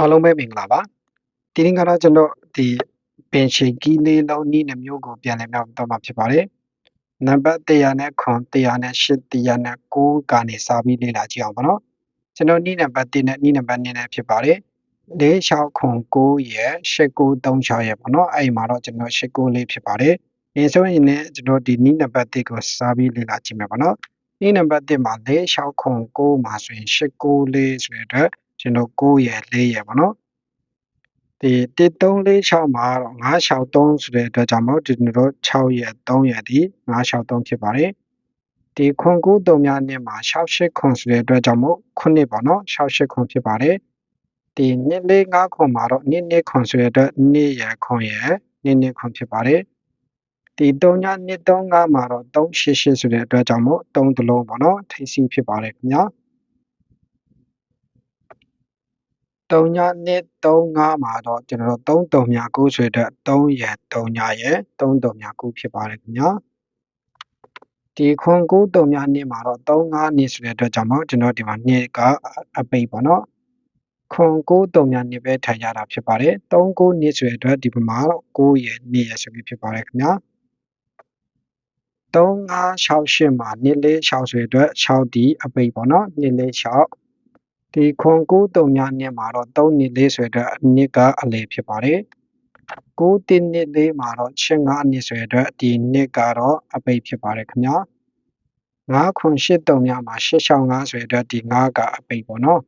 အားလုံးပဲမင်္ဂလာပါဒီနေ့ကတော့ကျွန်တော်ဒီပင်ရှင်ကီးလေးလုံးနီးနှမျိုးကိုပြန်လည်မြောက်တော့မှာဖြစ်ပါတယ်နံပါတ်100နဲ့ခွန်100နဲ့8 100နဲ့9ကနေစပြီးလေ့လာကြည့်အောင်ပါနော်ကျွန်တော်နီးနံပါတ်1နဲ့နီးနံပါတ်2နဲ့ဖြစ်ပါတယ်၄6ခွန်9ရဲ့8936ရဲ့ပေါ့နော်အဲ့မှာတော့ကျွန်တော်89လေးဖြစ်ပါတယ်ဒီဆိုရင်လည်းကျွန်တော်ဒီနီးနံပါတ်1ကိုစပြီးလေ့လာကြည့်မယ်ပေါ့နော်နီးနံပါတ်1မှာ၄6ခွန်9မှာဆိုရင်89လေးဆိုတဲ့အတွ က်ကျွန်တော်9ရယ်4ရယ်ပေါ့နော်ဒီ1346မှာတော့963ဆိုတဲ့အတွက်ကြောင့်မို့ဒီကျွန်တော်6ရယ်3ရယ်ဒီ963ဖြစ်ပါတယ်ဒီခွန်9တုံများနဲ့မှာ68ခွန်ဆိုတဲ့အတွက်ကြောင့်မို့9ပေါ့နော်68ခွန်ဖြစ်ပါတယ်ဒီနှစ်လေး9ခွန်မှာတော့နှစ်နှစ်ခွန်ဆိုတဲ့အတွက်နှစ်ရယ်ခွန်ရယ်နှစ်နှစ်ခွန်ဖြစ်ပါတယ်ဒီ3ညနှစ်35မှာတော့388ဆိုတဲ့အတွက်ကြောင့်မို့3တလုံးပေါ့နော်ထိစီဖြစ်ပါတယ်ခင်ဗျာ 3ညနှစ်35မှာတော့ကျွန်တော်တို့3တုံမြ9ဆိုတဲ့3ရယ်3ညရယ်3တုံမြ9ဖြစ်ပါတယ်ခင်ဗျာဒီခွန်9တုံမြနှစ်မှာတော့3 5နှစ်ဆိုတဲ့အတွက်ကြောင့်မို့ကျွန်တော်ဒီမှာနှစ်ကအပိတ်ပေါ့နော်ခွန်9တုံမြနှစ်ပဲထိုင်ရတာဖြစ်ပါတယ်3 9နှစ်ဆိုတဲ့အတွက်ဒီမှာတော့9ရယ်2ရယ်ဆိုပြီးဖြစ်ပါတယ်ခင်ဗျာ3568မှာနှစ်လေး6ဆိုတဲ့အတွက်6ဒီအပိတ်ပေါ့နော်နှစ်လေး6 ဒီခွန်9တုံများနှစ်မှာတော့3နှစ်လေးဆိုတဲ့အတွက်နှစ်ကအလေဖြစ်ပါတယ်9တင်းနှစ်လေးမှာတော့ချင်း9နှစ်ဆိုတဲ့အတွက်ဒီနှစ်ကတော့အပိတ်ဖြစ်ပါတယ်ခင်ဗျာ9ခွန်8တုံများမှာ865ဆိုတဲ့အတွက်ဒီ9ကအပိတ်ပေါ့နော်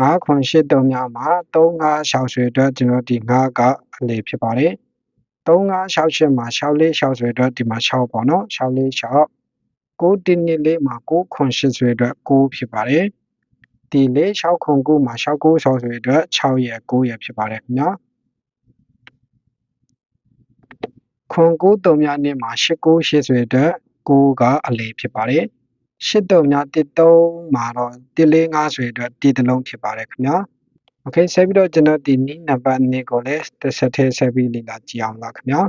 9ခွန်8တုံများမှာ35ဆိုတဲ့အတွက်ကျွန်တော်ဒီ9ကအလေဖြစ်ပါတယ်3568မှာ64ဆိုတဲ့အတွက်ဒီမှာ6ပေါ့နော်64 6 9တင်းနှစ်လေးမှာ9ခွန်8ဆိုတဲ့အတွက်9ဖြစ်ပါတယ် ဒီလေ6ခွန်9မှာ6 9 6ဆိုတဲ့အတွက်6ရယ်9ရယ်ဖြစ်ပါတယ်ခင်ဗျာခွန်9တုံများနဲ့မှာ8 9 8ဆိုတဲ့အတွက်9ကအလေဖြစ်ပါတယ်8တုံများ1 3မှာတော့1 4 5ဆိုတဲ့အတွက်1တလုံးဖြစ်ပါတယ်ခင်ဗျာโอเคဆက်ပြီးတော့ကျွန်တော်ဒီနီးနံပါတ်2ကိုလည်းတစ်ဆက်ထဲဆက်ပြီးလေ့လာကြည့်အောင်ပါခင်ဗျာ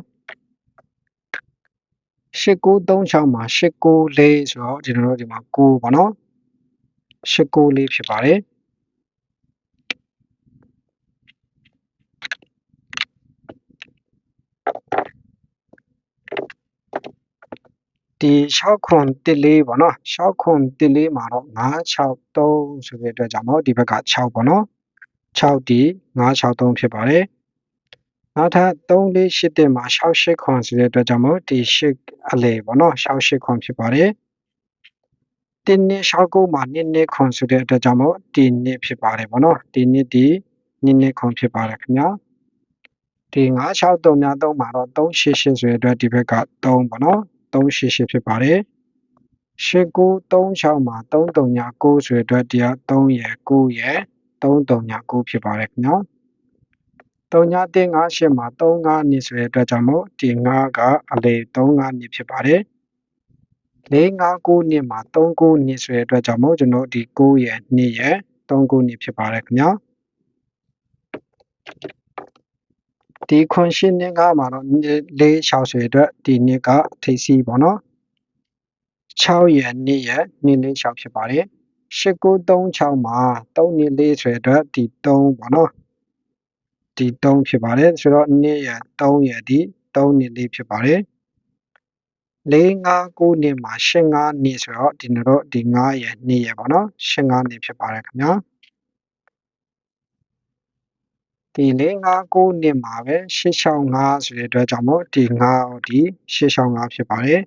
8936မှာ894ဆိုတော့ကျွန်တော်တို့ဒီမှာ9ပေါ့နော် 89လေးဖြစ်ပါတယ်ဒီ6ခွန်14ပေါ့နော်6ခွန်14မှာတော့963ဆိုတဲ့အတွက်ကြောင့်မို့ဒီဘက်က6ပေါ့နော်6ဒီ963ဖြစ်ပါတယ်နောက်ထပ်348တင်မှာ68ခွန်ဆိုတဲ့အတွက်ကြောင့်မို့ဒီ8အလေပေါ့နော်68ခွန်ဖြစ်ပါတယ် တင်းနှစ်69မှာနှစ်နှစ်ခွန်ဆိုတဲ့အတွက်ကြောင့်မို့ဒီနှစ်ဖြစ်ပါတယ်ပေါ့နော်ဒီနှစ်ဒီနှစ်နှစ်ခွန်ဖြစ်ပါတယ်ခင်ဗျာဒီ963များ3မှာတော့388ဆိုတဲ့အတွက်ဒီဘက်က3ပေါ့နော်388ဖြစ်ပါတယ်8936မှာ339ဆိုတဲ့အတွက်တရား3ရယ်9ရယ်339ဖြစ်ပါတယ်ခင်ဗျာ3958မှာ35နှစ်ဆိုတဲ့အတွက်ကြောင့်မို့ဒီ9ကအလေ35နှစ်ဖြစ်ပါတယ် 459နှစ်မှာ39နှစ်ဆိုတဲ့အတွက်ကြောင့်မို့ကျွန်တော်ဒီ9ရယ်2ရယ်39နှစ်ဖြစ်ပါတယ်ခင်ဗျာဒီခွန်ရှင်းနှစ်ကမှာတော့လေး6ဆိုတဲ့အတွက်ဒီနှစ်ကထိပ်စီးပေါ့နော်6ရယ်2ရယ်2လေး6ဖြစ်ပါတယ်8936မှာ3နှစ်လေးဆိုတဲ့အတွက်ဒီ3ပေါ့နော်ဒီ3ဖြစ်ပါတယ်ဆိုတော့2ရယ်3ရယ်ဒီ3နှစ်လေးဖြစ်ပါတယ် 4 5 9နှစ်မှာ8 5နှစ်ဆိုတော့ဒီတော့ဒီ9ရယ်2ရယ်ပေါ့နော်8 5နှစ်ဖြစ်ပါတယ်ခင်ဗျာဒီ4 5 9နှစ်မှာပဲ865ဆိုတဲ့အတွက်ကြောင့်မို့ဒီ9ဒီ865ဖြစ်ပါတယ်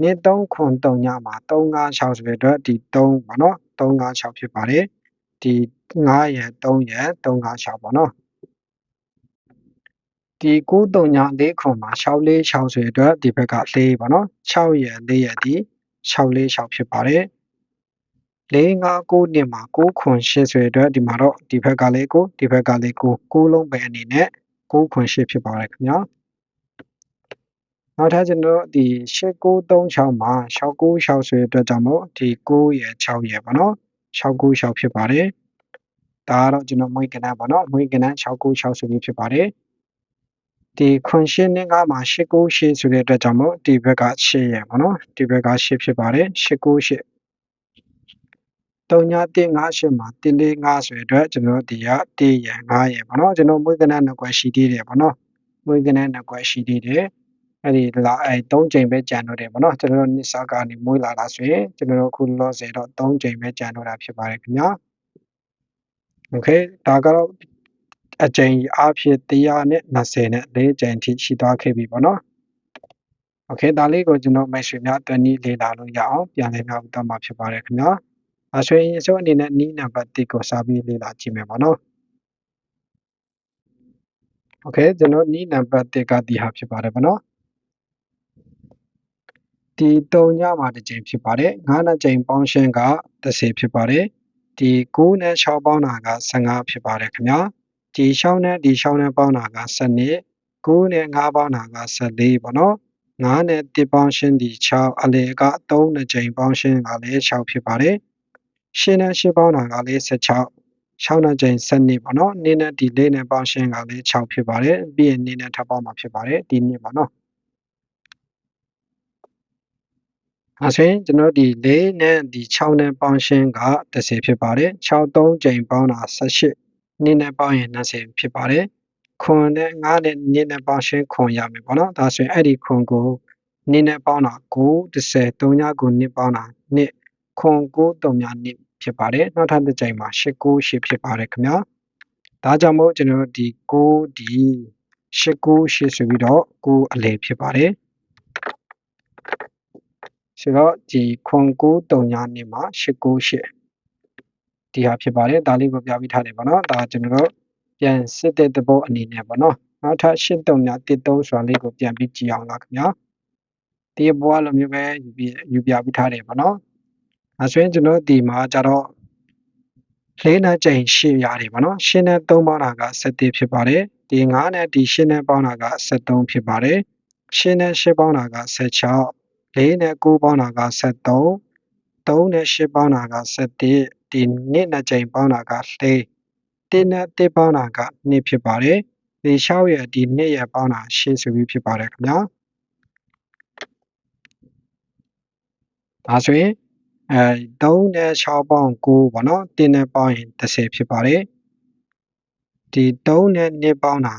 နှစ်3ခွန်3ညမှာ356ဆိုတဲ့အတွက်ဒီ3ပေါ့နော်356ဖြစ်ပါတယ်ဒီ9ရယ်3ရယ်356ပေါ့နော် ဒီ9တုံညာ4ခွန်မှာ646ဆိုတဲ့အတွက်ဒီဘက်က4ပေါ့နော်6ရယ်4ရယ်ဒီ646ဖြစ်ပါတယ်4 5 9နှစ်မှာ9ခွန်8ဆိုတဲ့အတွက်ဒီမှာတော့ဒီဘက်ကလေးကိုဒီဘက်ကလေးကို9လုံးပဲအနေနဲ့9ခွန်8ဖြစ်ပါတယ်ခင်ဗျာနောက်ထပ်ကျွန်တော်ဒီ8936မှာ696ဆိုတဲ့အတွက်ကြောင့်မို့ဒီ9ရယ်6ရယ်ပေါ့နော်696ဖြစ်ပါတယ်ဒါကတော့ကျွန်တော်မွေးကနန်းပေါ့နော်မွေးကနန်း696ဆိုပြီးဖြစ်ပါတယ် ဒီခွန်ရှင်းနဲ့ကမှာ898ဆိုတဲ့အတွက်ကြောင့်မို့ဒီဘက်က8ရယ်ပေါ့နော်ဒီဘက်က8ဖြစ်ပါတယ်898 3958မှာ145ဆိုတဲ့အတွက်ကျွန်တော်တို့ဒီက1ရယ်9ရယ်ပေါ့နော်ကျွန်တော်မွေးကနန်းနှစ်ကွက်ရှိသေးတယ်ပေါ့နော်မွေးကနန်းနှစ်ကွက်ရှိသေးတယ်အဲ့ဒီလာအဲ3ချိန်ပဲကြံတော့တယ်ပေါ့နော်ကျွန်တော်တို့နှစ်စကနေမွေးလာတာဆိုရင်ကျွန်တော်တို့အခုလောဆယ်တော့3ချိန်ပဲကြံတော့တာဖြစ်ပါတယ်ခင်ဗျာโอเคဒါကတော့ အကြိမ်အားဖြင့်120နဲ့၄ကြိမ်ထိရှိသွားခဲ့ပြီပေါ့နော်။ Okay ဒါလေးကိုကျွန်တော်မိတ်ဆွေများတွင်နီးလေ့လာလို့ရအောင်ပြန်လည်များဥသမှာဖြစ်ပါတယ်ခင်ဗျာ။အဆွေအစိုးအနေနဲ့နီးနံပါတ်1ကိုစာပြီးလေ့လာကြည့်မယ်ပေါ့နော်။ Okay ကျွန်တော်နီးနံပါတ်1ကဒီဟာဖြစ်ပါတယ်ပေါ့နော်။ဒီ3ညမှာတစ်ကြိမ်ဖြစ်ပါတယ်။9နှစ်ကြိမ်ပေါင်းရှင်းက30ဖြစ်ပါတယ်။ဒီ9နဲ့6ပေါင်းတာက15ဖြစ်ပါတယ်ခင်ဗျာ။ ဒီ6နဲ့ဒီ6နဲ့ပေါင်းတာက12 9နဲ့5ပေါင်းတာက14ပေါ့နော်9နဲ့1ပေါင်းရှင်းဒီ6အလေက3နှစ်ကြိမ်ပေါင်းရှင်းကလည်း6ဖြစ်ပါတယ်ရှင်းနဲ့8ပေါင်းတာကလည်း16 6နှစ်ကြိမ်12ပေါ့နော်နင်းနဲ့ဒီလေးနဲ့ပေါင်းရှင်းကလည်း6ဖြစ်ပါတယ်ပြီးရင်နင်းနဲ့ထပ်ပေါင်းမှာဖြစ်ပါတယ်ဒီနှစ်ပေါ့နော်အဲဆိုရင်ကျွန်တော်ဒီ၄နဲ့ဒီ6နဲ့ပေါင်းရှင်းက30ဖြစ်ပါတယ်6 3ကြိမ်ပေါင်းတာ18 နင်းနဲ့ပေါင်းရင်20ဖြစ်ပါတယ်ခွန်နဲ့9နဲ့နင်းနဲ့ပေါင်းရှင်းခွန်ရမယ်ပေါ့နော်ဒါဆိုရင်အဲ့ဒီခွန်ကိုနင်းနဲ့ပေါင်းတာ9 30 3ညကိုနင်းပေါင်းတာနှစ်ခွန်9 3ညနင်းဖြစ်ပါတယ်နောက်ထပ်တစ်ကြိမ်မှာ8 9 8ဖြစ်ပါတယ်ခင်ဗျာဒါကြောင့်မို့ကျွန်တော်ဒီ9ဒီ8 9 8ဆိုပြီးတော့9အလယ်ဖြစ်ပါတယ်ဆိုတော့ဒီခွန်9 3ညနေမှာ8 9 8 ဒီဟာဖြစ်ပါတယ်ဒါလေးကိုပြပြီးထားတယ်ပေါ့နော်ဒါကျွန်တော်တို့ပြန်စစ်တဲ့သဘောအနေနဲ့ပေါ့နော်နောက်ထပ်8 3ည1 3ဆိုတာလေးကိုပြန်ပြီးကြည့်အောင်လားခင်ဗျာဒီဘွားလိုမျိုးပဲယူပြယူပြပြီးထားတယ်ပေါ့နော်အဲဆိုရင်ကျွန်တော်ဒီမှာကြတော့လေးနဲ့ကြိမ်ရှင်းရတယ်ပေါ့နော်ရှင်းနဲ့3ပေါင်းတာက7ဖြစ်ပါတယ်ဒီ9နဲ့ဒီရှင်းနဲ့ပေါင်းတာက73ဖြစ်ပါတယ်ရှင်းနဲ့8ပေါင်းတာက16 4နဲ့9ပေါင်းတာက73 3နဲ့8ပေါင်းတာက7 ဒီနှစ်နဲ့ကြိမ်ပေါင်းတာက4 1နဲ့1ပေါင်းတာက2ဖြစ်ပါတယ်ဒီ6ရဲ့ဒီ2ရဲ့ပေါင်းတာ8ဆိုပြီးဖြစ်ပါတယ်ခင်ဗျာဒါဆိုရင်အဲ3နဲ့6ပေါင်း9ပေါ့နော်1နဲ့ပေါင်းရင်30ဖြစ်ပါတယ်ဒီ3နဲ့2ပေါင်းတာ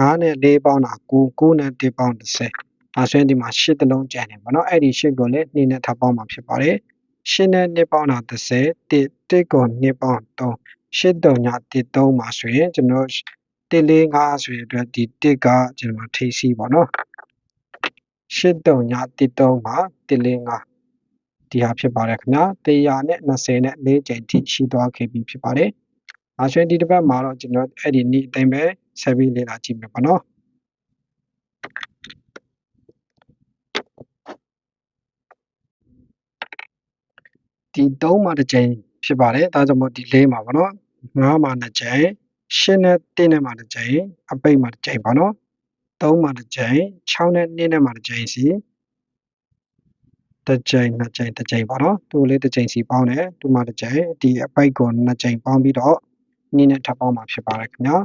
9 9နဲ့4ပေါင်းတာ9 9နဲ့1ပေါင်း30အဲဆိုရင်ဒီမှာ8တလုံးကျန်တယ်ပေါ့နော်အဲ့ဒီ8ကိုလည်း2နဲ့ထပ်ပေါင်းမှာဖြစ်ပါတယ် 8နဲ့2ပေါင်းတာ30 1 1ကို2ပေါင်း3 8တုံညာ1 3မှာဆိုရင်ကျွန်တော်1 4 5ဆိုရင်အတွက်ဒီ1ကကျွန်တော်ထိစီပေါ့နော်8တုံညာ1 3မှာ1 4 5ဒီဟာဖြစ်ပါတယ်ခင်ဗျာ100နဲ့20နဲ့4ကြိမ်ထိရှိသွားခဲ့ပြီဖြစ်ပါတယ်။အဲဆိုရင်ဒီတစ်ပတ်မှာတော့ကျွန်တော်အဲ့ဒီနေ့အတိုင်းပဲဆက်ပြီးလေ့လာကြည့်မယ်ပေါ့နော်။ ဒီ3မှာတစ်ကြိမ်ဖြစ်ပါတယ်။ဒါကြောင့်မို့ဒီ4မှာပေါ့နော်။5မှာ2ကြိမ်8နဲ့1နဲ့မှာတစ်ကြိမ်အပိတ်မှာတစ်ကြိမ်ပေါ့နော်။3မှာတစ်ကြိမ်6နဲ့2နဲ့မှာတစ်ကြိမ်စီတစ်ကြိမ်နှစ်ကြိမ်တစ်ကြိမ်ပေါ့နော်သူ့လေးတစ်ကြိမ်စီပေါင်းတယ်သူ့မှာတစ်ကြိမ်ဒီအပိုက်ကိုနှစ်ကြိမ်ပေါင်းပြီးတော့နည်းနဲ့ထပ်ပေါင်းမှာဖြစ်ပါတယ်ခင်ဗျာ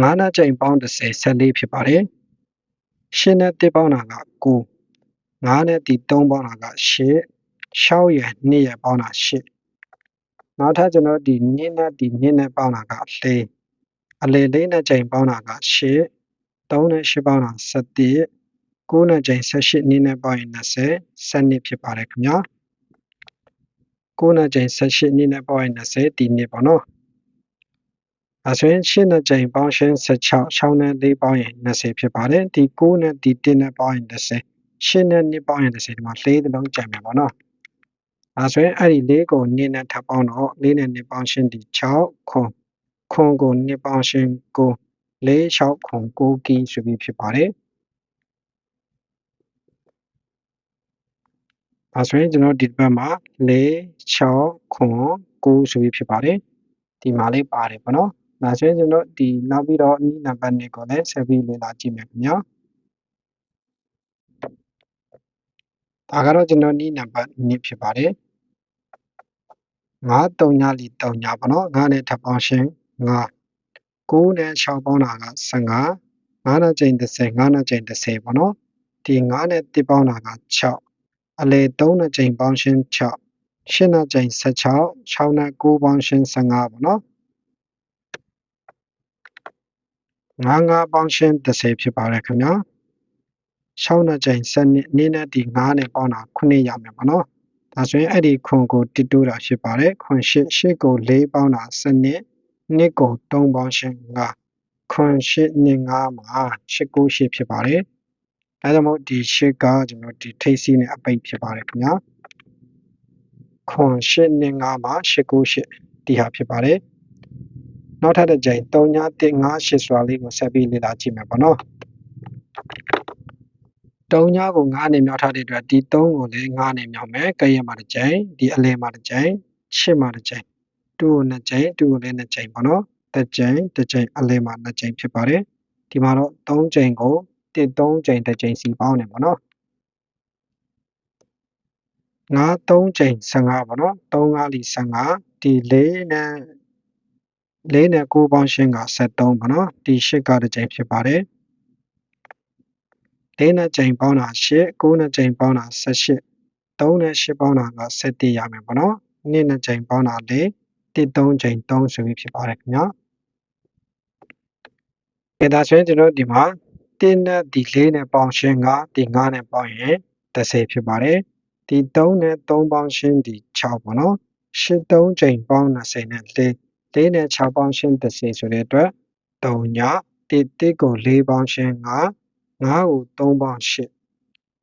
ငါးနှစ်ကြိမ်ပေါင်း30 14ဖြစ်ပါတယ်ရှင်းနဲ့တစ်ပေါင်းတာက9 9နဲ့ဒီ3ပေါင်းတာက8 6ရယ်2ရယ်ပေါင်းတာ8နောက်ထပ်ကျွန်တော်ဒီ2နဲ့ဒီ2နဲ့ပေါင်းတာက4အလေလေးနဲ့ကြိမ်ပေါင်းတာက8 3နဲ့8ပေါင်းတာ17 9နဲ့ချိန်18နည်းနဲ့ပေါင်းရင်20 12ဖြစ်ပါတယ်ခင်ဗျာ9နဲ့ချိန်18နည်းနဲ့ပေါင်းရင်20ဒီနှစ်ပေါ့နော်အဲဆိုရင်8နဲ့ချိန်ပေါင်းရှင်း16 6နဲ့4ပေါင်းရင်20ဖြစ်ပါတယ်ဒီ9နဲ့ဒီ1နဲ့ပေါင်းရင်20 8နဲ့2ပေါင်းရင်20ဒီမှာ4တလုံးကျန်မယ်ပေါ့နော်အဲဆိုရင်အဲ့ဒီ4ကို2နဲ့ထပ်ပေါင်းတော့4နဲ့2ပေါင်းရှင်းဒီ6ခွန်ခွန်ကို2ပေါင်းရှင်း9 4 6ခွန်9ကီဆိုပြီးဖြစ်ပါတယ်။ဒါဆိုရင်ကျွန်တော်ဒီဘက်မှာ4 6ခွန်9ဆိုပြီးဖြစ်ပါတယ်။ဒီမှာလေးပါတယ်ပေါ့နော်။ဒါဆိုရင်ကျွန်တော်ဒီနောက်ပြီးတော့အနည်းနံပါတ်2ကိုလည်းဆက်ပြီးလေ့လာကြည့်မယ်ခင်ဗျာ။ ဒါကတော့ကျွန်တော်အနည်းနံပါတ်2ဖြစ်ပါတယ်။9 3ညလီ3ညပေါ့နော်။9နဲ့ထပ်ပေါင်းရှင်း9 9နဲ့6ပေါင်းတာက15 9နဲ့ချိန်30 9နဲ့ချိန်30ပေါ့နော်။ဒီ9နဲ့1ပေါင်းတာက6အလေ3နဲ့ချိန်ပေါင်းရှင်း6 8နဲ့ကြိမ်16 6နဲ့9ပေါင်းရှင်း15ပေါ့နော်9 9ပေါင်းရှင်း30ဖြစ်ပါတယ်ခင်ဗျာ 6နဲ့ကြိမ်7နှစ်နေ့နဲ့ဒီ9နဲ့ပေါင်းတာ9ရမယ်ပေါ့နော်ဒါဆိုရင်အဲ့ဒီခွန်ကိုတစ်တိုးတာဖြစ်ပါတယ်ခွန်8 8ကို4ပေါင်းတာ7နှစ်နှစ်ကို3ပေါင်းရှင်း5ခွန်8နှစ်5မှာ8 9 8ဖြစ်ပါတယ်ဒါကြောင့်မို့ဒီ8ကကျွန်တော်ဒီထိပ်စီးနဲ့အပိတ်ဖြစ်ပါတယ်ခင်ဗျာခွန်8နဲ့5မှာ8 9 8ဒီဟာဖြစ်ပါတယ်နောက်ထပ်တစ်ကြိမ်3ည1 5 8စွာလေးကိုဆက်ပြီးလေ့လာကြည့်မယ်ပေါ့နော် 3ညကို9နဲ့မြောက်ထားတဲ့အတွက်ဒီ3ကိုလည်း9နဲ့မြောက်မယ်ကဲရမှာတစ်ကြိမ်ဒီအလယ်မှာတစ်ကြိမ်8မှာတစ်ကြိမ်2ကို2ကြိမ်2ကိုလည်း2ကြိမ်ပေါ့နော်တစ်ကြိမ်တစ်ကြိမ်အလယ်မှာ2ကြိမ်ဖြစ်ပါတယ်ဒီမှာတော့3ကြိမ်ကို1 3ကြိမ်တစ်ကြိမ်စီပေါင်းတယ်ပေါ့နော်9 3ကြိမ်15ပေါ့နော်3 5လီ15ဒီ4နဲ့4နဲ့9ပေါင်းရှင်းက73ပေါ့နော်ဒီ8ကတစ်ကြိမ်ဖြစ်ပါတယ် 4နဲ့ကြိမ်ပေါင်းတာ8 9နဲ့ကြိမ်ပေါင်းတာ18 3နဲ့8ပေါင်းတာက17ရမယ်ပေါ့နော်2နဲ့ကြိမ်ပေါင်းတာ4 1 3ကြိမ်3ဆိုပြီးဖြစ်ပါတယ်ခင်ဗျာအဲဒါဆိုရင်ကျွန်တော်ဒီမှာ1နဲ့ဒီ4နဲ့ပေါင်းရှင်းကဒီ9နဲ့ပေါင်းရင်30ဖြစ်ပါတယ်ဒီ3နဲ့3ပေါင်းရှင်းဒီ6ပေါ့နော်8 3ကြိမ်ပေါင်း20နဲ့4 4နဲ့6ပေါင်းရှင်း30ဆိုတဲ့အတွက်3ည1 1ကို4ပေါင်းရှင်း9 9ကို3ပေါင်း8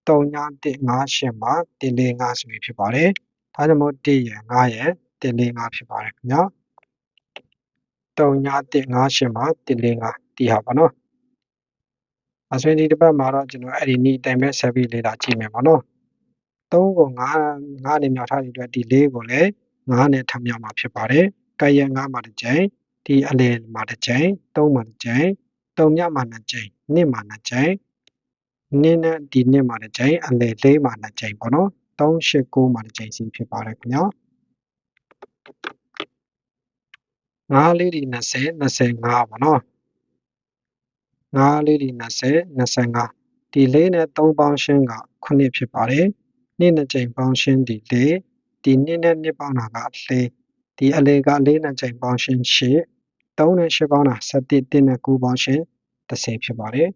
3ည1 5ရှင်းမှာ1 4 5ဆိုပြီးဖြစ်ပါတယ်ဒါကြောင့်မို့1ရယ်9ရယ်1 4 5ဖြစ်ပါတယ်ခင်ဗျာ3ည1 5ရှင်းမှာ1 4 5ဒီဟာပေါ့နော်အဆွေဒီတစ်ပတ်မှာတော့ကျွန်တော်အဲ့ဒီနီတိုင်ပဲဆက်ပြီးလေ့လာကြည့်မယ်ပေါ့နော်3ကို9 9နဲ့မြောက်ထားတဲ့အတွက်ဒီ4ကိုလည်း9နဲ့ထပ်မြောက်မှာဖြစ်ပါတယ်ကဲရ9မှာတစ်ကြိမ်ဒီအလယ်မှာတစ်ကြိမ်3မှာတစ်ကြိမ်3မြမှာ2ကြိမ်2မှာ2ကြိမ် 2နဲ့ဒီ2မှာတစ်ကြိမ်အလယ်4မှာ2ကြိမ်ပေါ့နော်3 8 9မှာတစ်ကြိမ်စီဖြစ်ပါတယ်ခင်ဗျာ9လေးဒီ20 25ပေါ့နော်9လေးဒီ20 25ဒီ4နဲ့3ပေါင်းရှင်းက9ဖြစ်ပါတယ်2နဲ့ကြိမ်ပေါင်းရှင်းဒီ4ဒီ2နဲ့2ပေါင်းတာက4ဒီအလေက4နဲ့ကြိမ်ပေါင်းရှင်း8 3နဲ့8ပေါင်းတာ7 1နဲ့9ပေါင်းရှင်း30ဖြစ်ပါတယ်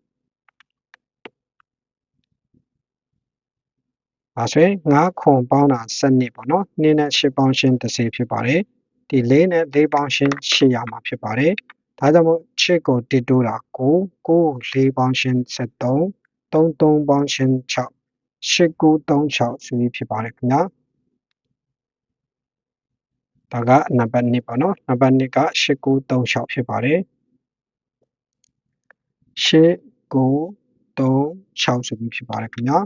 ဒါဆိုရင်9ခွန်ပေါင်းတာ7ပေါ့နော်2နဲ့8ပေါင်းရှင်း30ဖြစ်ပါတယ်ဒီ4နဲ့4ပေါင်းရှင်း8ရမှာဖြစ်ပါတယ်ဒါကြောင့်မို့ချစ်ကိုတစ်တိုးတာ9 9ကို4ပေါင်းရှင်း73 3 3ပေါင်းရှင်း6 8 9 3 6ဆိုပြီးဖြစ်ပါတယ်ခင်ဗျာဒါကနံပါတ်2ပေါ့နော်နံပါတ်2က8 9 3 6ဖြစ်ပါတယ်8 9 3 6ဆိုပြီးဖြစ်ပါတယ်ခင်ဗျာ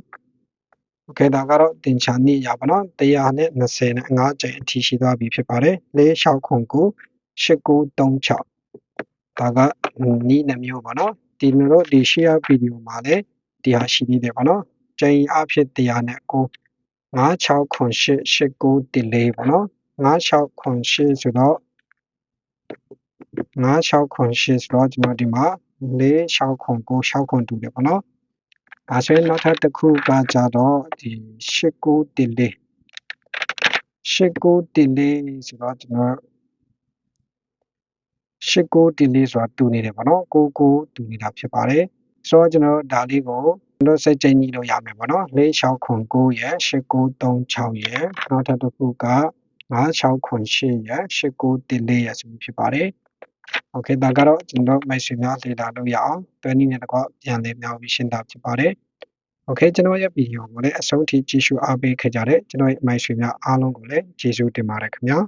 โอเคဒါကတော့တင်ချာနည်းရပါတော့100နဲ့20နဲ့5ကျိန်အထိရှိသွားပြီဖြစ်ပါတယ်4 6ခွန်9 8 9 3 6ဒါကနီးနှမျိုးပါနော်ဒီလိုတော့ဒီ share video မှာလည်းဒီဟာရှိနေတယ်ပါနော်ကျိန်အဖြစ်100နဲ့9 5 6ခွန်8 8 9 delay ပေါ့နော်5 6ခွန်8ဆိုတော့5 6ခွန်8ဆိုတော့ကျွန်တော်ဒီမှာ4 6ခွန်9 6ခွန်တူတယ်ပေါ့နော် ဒါဆိုရင်နောက်ထပ်တစ်ခုကကြတော့ဒီ8 9 delay 8 9 delay ဆိုတော့ကျွန်တော်8 9 delay ဆိုတာတူနေတယ်ပေါ့နော်9 9တူနေတာဖြစ်ပါတယ်ဆိုတော့ကျွန်တော်ဒါလေးကိုကျွန်တော်စိတ်ကြိမ်ကြီးလို့ရမယ်ပေါ့နော်4 6ခွန်9ရယ်8 9 3 6ရယ်နောက်ထပ်တစ်ခုက5 6ခွန်8ရယ်8 9 delay ရယ်ဆိုပြီးဖြစ်ပါတယ် โอเคဒါကတော့ကျွန်တော်မိုက်ဆွေများလေ့လာလို့ရအောင်တွဲနည်းနဲ့တကွပြန်လည်မြောက်ပြီးရှင်းတာဖြစ်ပါတယ်โอเคကျွန်တော်ရဲ့ဗီဒီယိုကိုလည်းအဆုံးထိကြည့်ရှုအားပေးခဲ့ကြတဲ့ကျွန်တော်ရဲ့မိုက်ဆွေများအားလုံးကိုလည်းကျေးဇူးတင်ပါတယ်ခင်ဗျာ